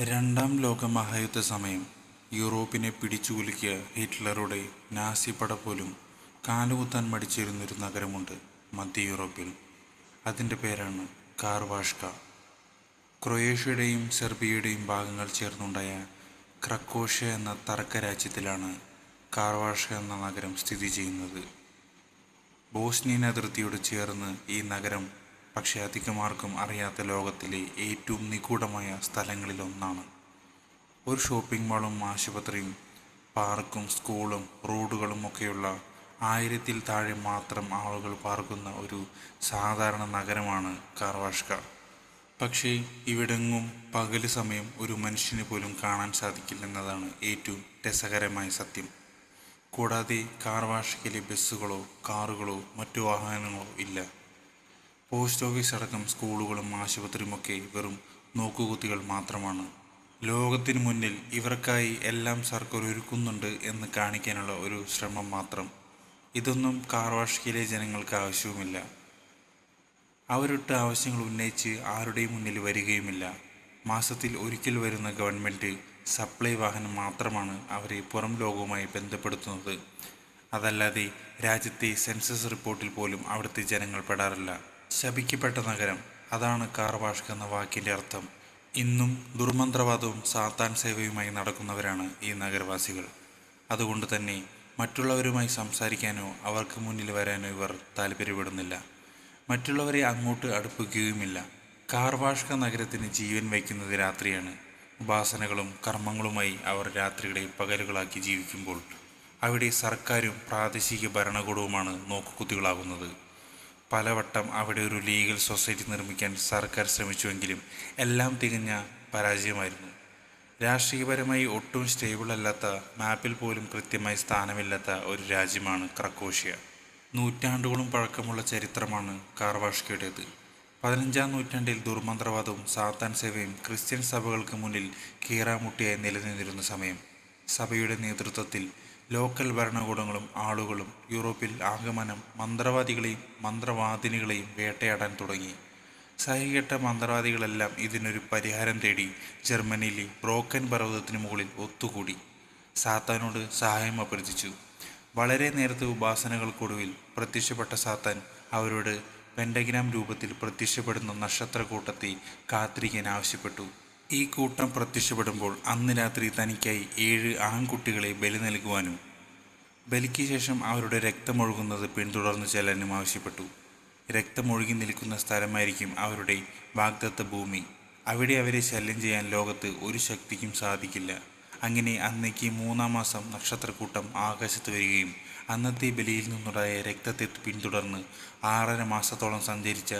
രണ്ടാം ലോക മഹായുദ്ധ സമയം. യൂറോപ്പിനെ പിടിച്ചുകുലുക്കിയ ഹിറ്റ്ലറുടെ നാസിപ്പട പട പോലും കാലുകുത്താൻ മടിച്ചിരുന്നൊരു നഗരമുണ്ട് മധ്യ യൂറോപ്പിൽ അതിന്റെ പേരാണ് കാർവാഷ്ക. ക്രൊയേഷ്യയുടെയും സെർബിയയുടെയും ഭാഗങ്ങൾ ചേർന്നുണ്ടായ ക്രക്കോഷ എന്ന തർക്ക രാജ്യത്തിലാണ് കാർവാഷ്ക എന്ന നഗരം സ്ഥിതി ചെയ്യുന്നത്. ബോസ്നിയൻ അതിർത്തിയോട് ചേർന്ന് ഈ നഗരം പക്ഷേ അധികമാർക്കും അറിയാത്ത ലോകത്തിലെ ഏറ്റവും നിഗൂഢമായ സ്ഥലങ്ങളിലൊന്നാണ്. ഒരു ഷോപ്പിംഗ് മാളും ആശുപത്രിയും പാർക്കും സ്കൂളും റോഡുകളും ഒക്കെയുള്ള ആയിരത്തിൽ താഴെ മാത്രം ആളുകൾ പാർക്കുന്ന ഒരു സാധാരണ നഗരമാണ് കാർവാഷ്ക. പക്ഷേ ഇവിടെങ്ങും പകൽ സമയം ഒരു മനുഷ്യന് പോലും കാണാൻ സാധിക്കില്ലെന്നതാണ് ഏറ്റവും രസകരമായ സത്യം. കൂടാതെ കാർവാഷ്കയിലെ ബസ്സുകളോ കാറുകളോ മറ്റു വാഹനങ്ങളോ ഇല്ല. പോസ്റ്റ് ഓഫീസ് അടക്കം സ്കൂളുകളും ആശുപത്രിയുമൊക്കെ വെറും നോക്കുകുത്തികൾ മാത്രമാണ്. ലോകത്തിനു മുന്നിൽ ഇവർക്കായി എല്ലാം സർക്കാർ ഒരുക്കുന്നുണ്ട് എന്ന് കാണിക്കാനുള്ള ഒരു ശ്രമം മാത്രം. ഇതൊന്നും കാർവാഷിക്കിലെ ജനങ്ങൾക്ക് ആവശ്യവുമില്ല. അവരൊട്ട് ആവശ്യങ്ങൾ ഉന്നയിച്ച് ആരുടെയും മുന്നിൽ വരികയുമില്ല. മാസത്തിൽ ഒരിക്കൽ വരുന്ന ഗവൺമെന്റ് സപ്ലൈ വാഹനം മാത്രമാണ് അവരെ പുറം ലോകവുമായി ബന്ധപ്പെടുത്തുന്നത്. അതല്ലാതെ രാജ്യത്തെ സെൻസസ് റിപ്പോർട്ടിൽ പോലും അവിടുത്തെ ജനങ്ങൾ പെടാറില്ല. ശപിക്കപ്പെട്ട നഗരം. അതാണ് കാർവാഷ്ക എന്ന വാക്കിന്റെ അർത്ഥം. ഇന്നും ദുർമന്ത്രവാദവും സാത്താൻ സേവയുമായി നടക്കുന്നവരാണ് ഈ നഗരവാസികൾ. അതുകൊണ്ട് തന്നെ മറ്റുള്ളവരുമായി സംസാരിക്കാനോ അവർക്ക് മുന്നിൽ വരാനോ ഇവർ താല്പര്യപ്പെടുന്നില്ല മറ്റുള്ളവരെ അങ്ങോട്ട് അടുപ്പിക്കുകയുമില്ല. കാർവാഷ്ക നഗരത്തിന് ജീവൻ വയ്ക്കുന്നത് രാത്രിയാണ്. ഉപാസനകളും കർമ്മങ്ങളുമായി അവർ രാത്രികളെ പകലുകളാക്കി ജീവിക്കുമ്പോൾ അവിടെ സർക്കാരും പ്രാദേശിക ഭരണകൂടവുമാണ് നോക്കുകുത്തികളാകുന്നത്. പലവട്ടം അവിടെ ഒരു ലീഗൽ സൊസൈറ്റി നിർമ്മിക്കാൻ സർക്കാർ ശ്രമിച്ചുവെങ്കിലും എല്ലാം തികഞ്ഞ പരാജയമായിരുന്നു. രാഷ്ട്രീയപരമായി ഒട്ടും സ്റ്റേബിൾ അല്ലാത്ത മാപ്പിൽ പോലും കൃത്യമായി സ്ഥാനമില്ലാത്ത ഒരു രാജ്യമാണ് ക്രക്കോഷ്യ നൂറ്റാണ്ടുകളും പഴക്കമുള്ള ചരിത്രമാണ് കാർവാഷ്കയുടേത്. പതിനഞ്ചാം നൂറ്റാണ്ടിൽ ദുർമന്ത്രവാദവും സാത്താൻ സേവയും ക്രിസ്ത്യൻ സഭകൾക്ക് മുന്നിൽ കീറാമുട്ടിയായി നിലനിന്നിരുന്ന സമയം. സഭയുടെ നേതൃത്വത്തിൽ ലോക്കൽ ഭരണകൂടങ്ങളും ആളുകളും യൂറോപ്പിൽ ആഗമനം മന്ത്രവാദികളെയും മന്ത്രവാദിനികളെയും വേട്ടയാടാൻ തുടങ്ങി. സഹികെട്ട മന്ത്രവാദികളെല്ലാം ഇതിനൊരു പരിഹാരം തേടി ജർമ്മനിയിലെ ബ്രോക്കൻ പർവതത്തിന് മുകളിൽ ഒത്തുകൂടി. സാത്താനോട് സഹായം അഭ്യർത്ഥിച്ചു. വളരെ നേരത്തെ ഉപാസനകൾക്കൊടുവിൽ പ്രത്യക്ഷപ്പെട്ട സാത്താൻ അവരോട് പെൻഡഗ്രാം രൂപത്തിൽ പ്രത്യക്ഷപ്പെടുന്ന നക്ഷത്രക്കൂട്ടത്തെ കാത്തിരിക്കാൻ ആവശ്യപ്പെട്ടു. ഈ കൂട്ടം പ്രത്യക്ഷപ്പെടുമ്പോൾ അന്ന് രാത്രി തനിക്കായി ഏഴ് ആൺകുട്ടികളെ ബലി നൽകുവാനും ബലിക്ക് ശേഷം അവരുടെ രക്തമൊഴുകുന്നത് പിന്തുടർന്നു ചെല്ലാനും ആവശ്യപ്പെട്ടു. രക്തമൊഴുകി നിൽക്കുന്ന സ്ഥലമായിരിക്കും അവരുടെ വാഗ്ദത്ത ഭൂമി. അവിടെ അവരെ ശല്യം ചെയ്യാൻ ലോകത്ത് ഒരു ശക്തിക്കും സാധിക്കില്ല. അങ്ങനെ അന്നേക്ക് മൂന്നാം മാസം നക്ഷത്രക്കൂട്ടം ആകാശത്ത് വരികയും അന്നത്തെ ബലിയിൽ നിന്നുണ്ടായ രക്തത്തെ പിന്തുടർന്ന് ആറര മാസത്തോളം സഞ്ചരിച്ച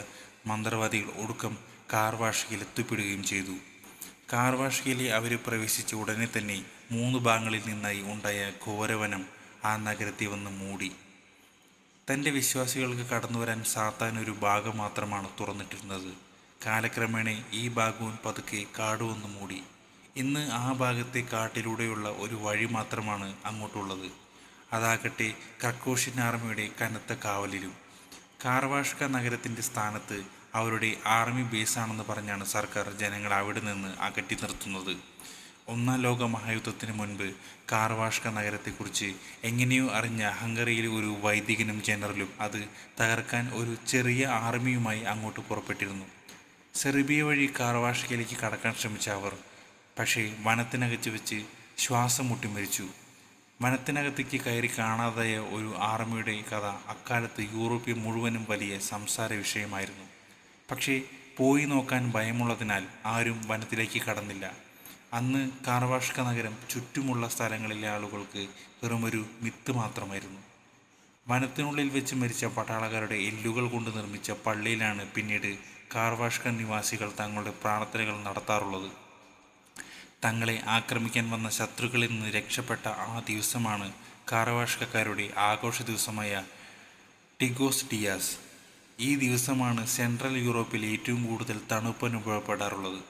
മന്ത്രവാദികൾ ഒടുക്കം കാർവാഷികയിൽ എത്തിപ്പെടുകയും ചെയ്തു. കാർവാഷികയിലെ അവർ പ്രവേശിച്ച ഉടനെ തന്നെ മൂന്ന് ഭാഗങ്ങളിൽ നിന്നായി ഉണ്ടായ ഘോരവനം ആ നഗരത്തെ വന്ന് മൂടി. തന്റെ വിശ്വാസികൾക്ക് കടന്നു വരാൻ സാത്താൻ ഒരു ഭാഗം മാത്രമാണ് തുറന്നിട്ടിരുന്നത്. കാലക്രമേണ ഈ ഭാഗവും പതുക്കെ കാടുവന്ന് മൂടി. ഇന്ന് ആ ഭാഗത്തെ കാട്ടിലൂടെയുള്ള ഒരു വഴി മാത്രമാണ് അങ്ങോട്ടുള്ളത്. അതാകട്ടെ കക്കോഷിൻ ആർമിയുടെ കനത്ത കാവലിലും. കാർവാഷ്ക നഗരത്തിന്റെ സ്ഥാനത്ത് അവരുടെ ആർമി ബേസാണെന്ന് പറഞ്ഞാണ് സർക്കാർ ജനങ്ങളെ അവിടെ നിന്ന് അകറ്റി നിർത്തുന്നത്. ഒന്നാം ലോക മഹായുദ്ധത്തിന് മുൻപ് കാർവാഷ്ക നഗരത്തെക്കുറിച്ച് എങ്ങനെയോ അറിഞ്ഞ ഹംഗറിയിലെ ഒരു വൈദികനും ജനറലും അത് തകർക്കാൻ ഒരു ചെറിയ ആർമിയുമായി അങ്ങോട്ട് പുറപ്പെട്ടിരുന്നു. സെർബിയ വഴി കാർവാഷ്കയിലേക്ക് കടക്കാൻ ശ്രമിച്ച അവർ പക്ഷേ വനത്തിനകത്ത് വെച്ച് ശ്വാസം മുട്ടി മരിച്ചു. വനത്തിനകത്തേക്ക് കയറി കാണാതായ ഒരു ആർമിയുടെ കഥ അക്കാലത്ത് യൂറോപ്യ മുഴുവനും വലിയ സംസാര വിഷയമായിരുന്നു. പക്ഷേ പോയി നോക്കാൻ ഭയമുള്ളതിനാൽ ആരും വനത്തിലേക്ക് കടന്നില്ല. അന്ന് കാർവാഷ്ക നഗരം ചുറ്റുമുള്ള സ്ഥലങ്ങളിലെ ആളുകൾക്ക് വെറുമൊരു മിത്ത് മാത്രമായിരുന്നു. വനത്തിനുള്ളിൽ വെച്ച് മരിച്ച പട്ടാളക്കാരുടെ എല്ലുകൾ കൊണ്ട് നിർമ്മിച്ച പള്ളിയിലാണ് പിന്നീട് കാർവാഷ്ക നിവാസികൾ തങ്ങളുടെ പ്രാർത്ഥനകൾ നടത്താറുള്ളത്. തങ്ങളെ ആക്രമിക്കാൻ വന്ന ശത്രുക്കളിൽ നിന്ന് രക്ഷപ്പെട്ട ആ ദിവസമാണ് കാർവാഷ്കക്കാരുടെ ആഘോഷ ദിവസമായ ടിഗോസ് ഡിയാസ്. ഈ ദിവസമാണ് സെൻട്രൽ യൂറോപ്പിൽ ഏറ്റവും കൂടുതൽ തണുപ്പ് അനുഭവപ്പെടാറുള്ളത്.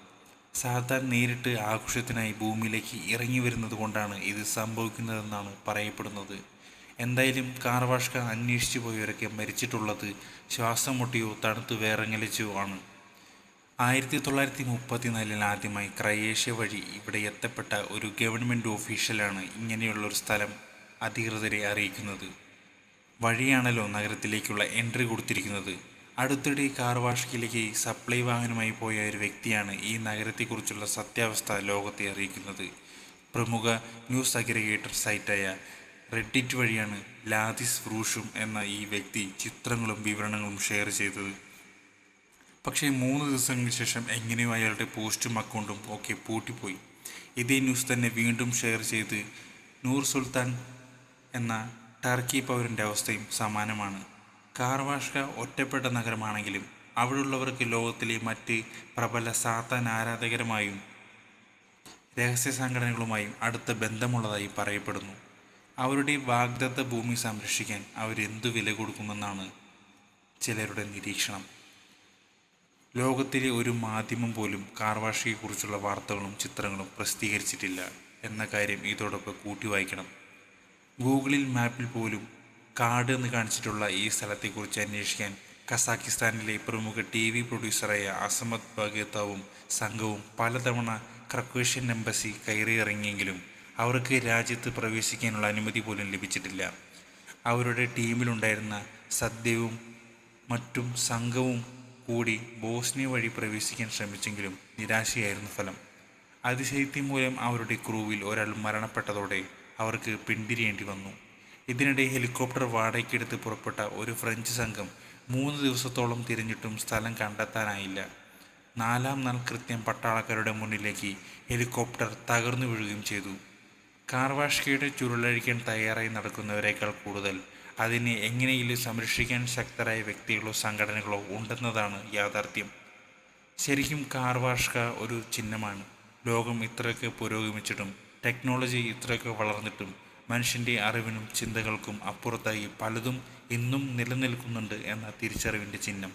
സാത്താൻ നേരിട്ട് ആഘോഷത്തിനായി ഭൂമിയിലേക്ക് ഇറങ്ങി വരുന്നത് കൊണ്ടാണ് ഇത് സംഭവിക്കുന്നതെന്നാണ് പറയപ്പെടുന്നത്. എന്തായാലും കാർവാഷ്ക അന്വേഷിച്ചു പോയവരൊക്കെ മരിച്ചിട്ടുള്ളത് ശ്വാസം മുട്ടിയോ തണുത്ത് വേറെങ്ങലിച്ചോ ആണ്. ആയിരത്തി തൊള്ളായിരത്തി മുപ്പത്തിനാലിൽ ആദ്യമായി ക്രയേഷ്യ വഴി ഇവിടെ എത്തപ്പെട്ട ഒരു ഗവൺമെന്റ് ഓഫീഷ്യലാണ് ഇങ്ങനെയുള്ള ഒരു സ്ഥലം അധികൃതരെ അറിയിക്കുന്നത്. വഴിയാണല്ലോ നഗരത്തിലേക്കുള്ള എൻട്രി കൊടുത്തിരിക്കുന്നത്. അടുത്തിടെ കാർ വാഷിലേക്ക് സപ്ലൈ വാഹനമായി പോയ ഒരു വ്യക്തിയാണ് ഈ നഗരത്തെക്കുറിച്ചുള്ള സത്യാവസ്ഥ ലോകത്തെ അറിയിക്കുന്നത്. പ്രമുഖ ന്യൂസ് അഗ്രിഗേറ്റർ സൈറ്റായ റെഡിറ്റ് വഴിയാണ് ലാദിസ് ഫ്രൂഷും എന്ന ഈ വ്യക്തി ചിത്രങ്ങളും വിവരണങ്ങളും ഷെയർ ചെയ്തത്. പക്ഷേ മൂന്ന് ദിവസങ്ങൾക്ക് ശേഷം എങ്ങനെയോ അയാളുടെ പോസ്റ്റും അക്കൗണ്ടും ഒക്കെ പൂട്ടിപ്പോയി. ഇതേ ന്യൂസ് തന്നെ വീണ്ടും ഷെയർ ചെയ്ത് നൂർ സുൽത്താൻ എന്ന ടർക്കി പൗരന്റെ അവസ്ഥയും സമാനമാണ്. കാർവാഷ്ക ഒറ്റപ്പെട്ട നഗരമാണെങ്കിലും അവിടെയുള്ളവർക്ക് ലോകത്തിലെ മറ്റ് പ്രബല സാത്താൻ ആരാധകരുമായും രഹസ്യ സംഘടനകളുമായും അടുത്ത ബന്ധമുള്ളതായി പറയപ്പെടുന്നു. അവരുടെ വാഗ്ദത്ത ഭൂമി സംരക്ഷിക്കാൻ അവരെന്തു വില കൊടുക്കുമെന്നാണ് ചിലരുടെ നിരീക്ഷണം. ലോകത്തിലെ ഒരു മാധ്യമം പോലും കാർവാഷിയെക്കുറിച്ചുള്ള വാർത്തകളും ചിത്രങ്ങളും പ്രസിദ്ധീകരിച്ചിട്ടില്ല എന്ന കാര്യം ഇതോടൊപ്പം കൂട്ടി വായിക്കണം ഗൂഗിളിൽ മാപ്പിൽ പോലും കാട് എന്ന് കാണിച്ചിട്ടുള്ള ഈ സ്ഥലത്തെക്കുറിച്ച് അന്വേഷിക്കാൻ കസാക്കിസ്ഥാനിലെ പ്രമുഖ ടി വി പ്രൊഡ്യൂസറായ അസമത് ബഗേത്താവും സംഘവും പലതവണ ക്രക്വേഷ്യൻ എംബസി കയറിയിറങ്ങിയെങ്കിലും അവർക്ക് രാജ്യത്ത് പ്രവേശിക്കാനുള്ള അനുമതി പോലും ലഭിച്ചിട്ടില്ല. അവരുടെ ടീമിലുണ്ടായിരുന്ന സദ്യവും മറ്റും സംഘവും കൂടി ബോസ്നിയ വഴി പ്രവേശിക്കാൻ ശ്രമിച്ചെങ്കിലും നിരാശയായിരുന്നു ഫലം. അതിശൈത്യം മൂലം അവരുടെ ക്രൂവിൽ ഒരാൾ മരണപ്പെട്ടതോടെ അവർക്ക് പിന്തിരിയേണ്ടി വന്നു. ഇതിനിടെ ഹെലികോപ്റ്റർ വാടകയ്ക്കെടുത്ത് പുറപ്പെട്ട ഒരു ഫ്രഞ്ച് സംഘം മൂന്ന് ദിവസത്തോളം തിരിഞ്ഞിട്ടും സ്ഥലം കണ്ടെത്താനായില്ല. നാലാം നാൾ കൃത്യം പട്ടാളക്കാരുടെ മുന്നിലേക്ക് ഹെലികോപ്റ്റർ തകർന്നു വീഴുകയും ചെയ്തു. കാർവാഷ്കയുടെ ചുരുളഴിക്കാൻ തയ്യാറായി നടക്കുന്നവരെക്കാൾ കൂടുതൽ അതിനെ എങ്ങനെയെങ്കിലും സംരക്ഷിക്കാൻ ശക്തരായ വ്യക്തികളോ സംഘടനകളോ ഉണ്ടെന്നതാണ് യാഥാർത്ഥ്യം. ശരിക്കും കാർവാഷ്ക ഒരു ചിഹ്നമാണ്. ലോകം ഇത്രയൊക്കെ പുരോഗമിച്ചിട്ടും ടെക്നോളജി ഇത്രയൊക്കെ വളർന്നിട്ടും മനുഷ്യന്റെ അറിവിനും ചിന്തകൾക്കും അപ്പുറത്തായി പലതും ഇന്നും നിലനിൽക്കുന്നുണ്ട് എന്ന തിരിച്ചറിവിന്റെ ചിഹ്നം.